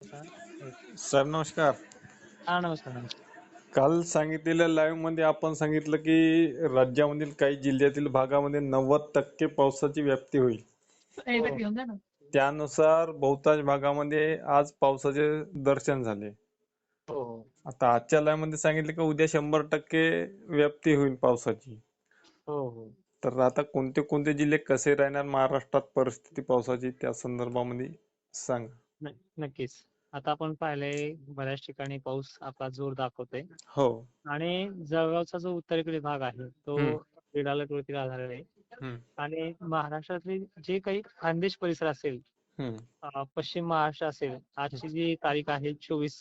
साहेब नमस्कार. हा नमस्कार काल सांगितलेल्या लाईव्हमध्ये आपण सांगितलं की राज्यामधील काही जिल्ह्यातील भागामध्ये नव्वद टक्के पावसाची व्याप्ती होईल. त्यानुसार बहुतांश भागामध्ये आज पावसाचे दर्शन झाले. हो. आता आजच्या लाईव्हमध्ये सांगितले की उद्या शंभर टक्के व्याप्ती होईल पावसाची. हो हो. तर आता कोणते कोणते जिल्हे कसे राहणार महाराष्ट्रात परिस्थिती पावसाची त्या संदर्भामध्ये सांगा. नक्कीच आता आपण पाहिलंय बऱ्याच ठिकाणी पाऊस आपला जोर दाखवतोय हो आणि जळगावचा जो उत्तरेकडील भाग आहे तो हम्म. अलर्ट वरती आधारलेला आहे हम्म. आणि महाराष्ट्रातले जे काही खानदेश परिसर असेल हम्म. अं, पश्चिम महाराष्ट्र असेल आजची जी तारीख आहे चोवीस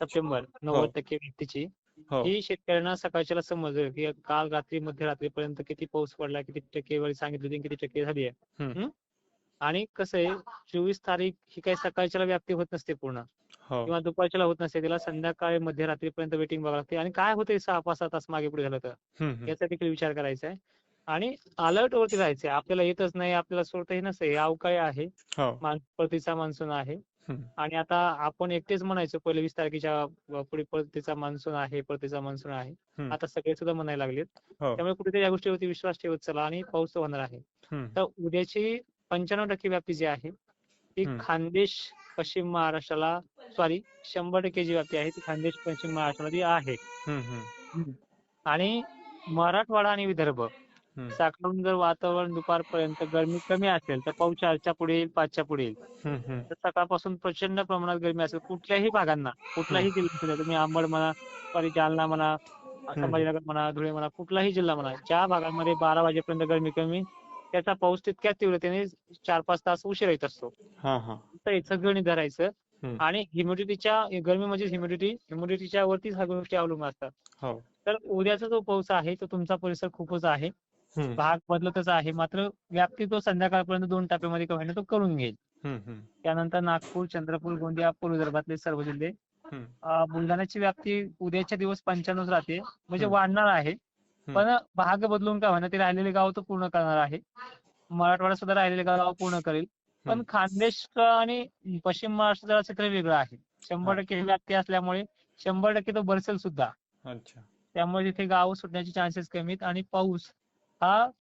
सप्टेंबर नव्वद टक्के व्यक्तीची हो ही शेतकऱ्यांना सकाळच्याला समजलं की काल रात्री मध्यरात्रीपर्यंत किती पाऊस पडला किती टक्केवारी सांगितली होती आणि किती टक्के झाली आहे हम्म. हम्म? आणि कसं आहे चोवीस तारीख ही काही सकाळच्याला व्याप्ती होत नसते पूर्ण. हो. किंवा दुपारच्याला होत नसते त्याला संध्याकाळी मध्यरात्रीपर्यंत वेटिंग बघावं लागते. आणि काय होतंय सहा पाच सहा तास मागे पुढे झालं तर. याचा देखील विचार करायचा आहे. आणि अलर्ट वरती राहायचंय आपल्याला येतच नाही आपल्याला सोडतही नसतं हे अवकाळी आहे. हो. परतीचा मान्सून आहे. आणि आता आपण एकटेच म्हणायचो पहिले वीस तारखेच्या पुढे परतीचा मान्सून आहे परतीचा मान्सून आहे. आता सगळे सुद्धा म्हणायला लागलेत. हो. त्यामुळे कुठेतरी या गोष्टीवरती विश्वास ठेवत चला आणि पाऊस होणार आहे. तर उद्याची पंच्याण्णव टक्के व्याप्ती जी आहे ती. खानदेश पश्चिम महाराष्ट्राला सॉरी शंभर टक्के जी व्याप्ती आहे ती खानदेश पश्चिम महाराष्ट्राला ती आहे. आणि मराठवाडा आणि विदर्भ. साकडून जर वातावरण दुपारपर्यंत गरमी कमी असेल तर पाऊस चारच्या पुढे येईल पाचच्या पुढे येईल. तर सकाळपासून प्रचंड प्रमाणात गरमी असेल कुठल्याही भागांना कुठलाही जिल्हा तुम्ही अंबड म्हणा सॉरी जालना म्हणा संभाजीनगर म्हणा धुळे म्हणा कुठलाही जिल्हा म्हणा ज्या भागांमध्ये बारा वाजेपर्यंत गरमी कमी त्याचा पाऊस तितक्याच तीव्रतेने चार पाच तास उशिरा येत असतो. हा हा. तर गणित धरायचं. आणि ह्युमिडिटीच्या गरमी म्हणजे ह्युमिडिटी ह्युमिडिटीच्या वरतीच ह्या गोष्टी अवलंबून असतात. हो. तर उद्याचा जो पाऊस आहे तो तुमचा परिसर खूपच आहे. भाग बदलतच आहे. मात्र व्याप्ती तो संध्याकाळपर्यंत दोन टप्प्यामध्ये का होईना तो करून घेईल. त्यानंतर नागपूर चंद्रपूर गोंदिया पूर्व विदर्भातले सर्व जिल्हे. बुलढाण्याची व्याप्ती उद्याच्या दिवस पंच्याण्णव राहते. म्हणजे. वाढणार आहे. पण भाग बदलून का होईना ते राहिलेले गाव तो पूर्ण करणार आहे. मराठवाडा सुद्धा राहिलेले गाव पूर्ण करेल. पण. खानदेश आणि पश्चिम महाराष्ट्र जरा चित्र वेगळं आहे. शंभर. टक्के ही व्याप्ती असल्यामुळे शंभर टक्के तो बरसेल सुद्धा. अच्छा. त्यामुळे तिथे गाव सुटण्याचे चान्सेस कमी आहेत आणि पाऊस हा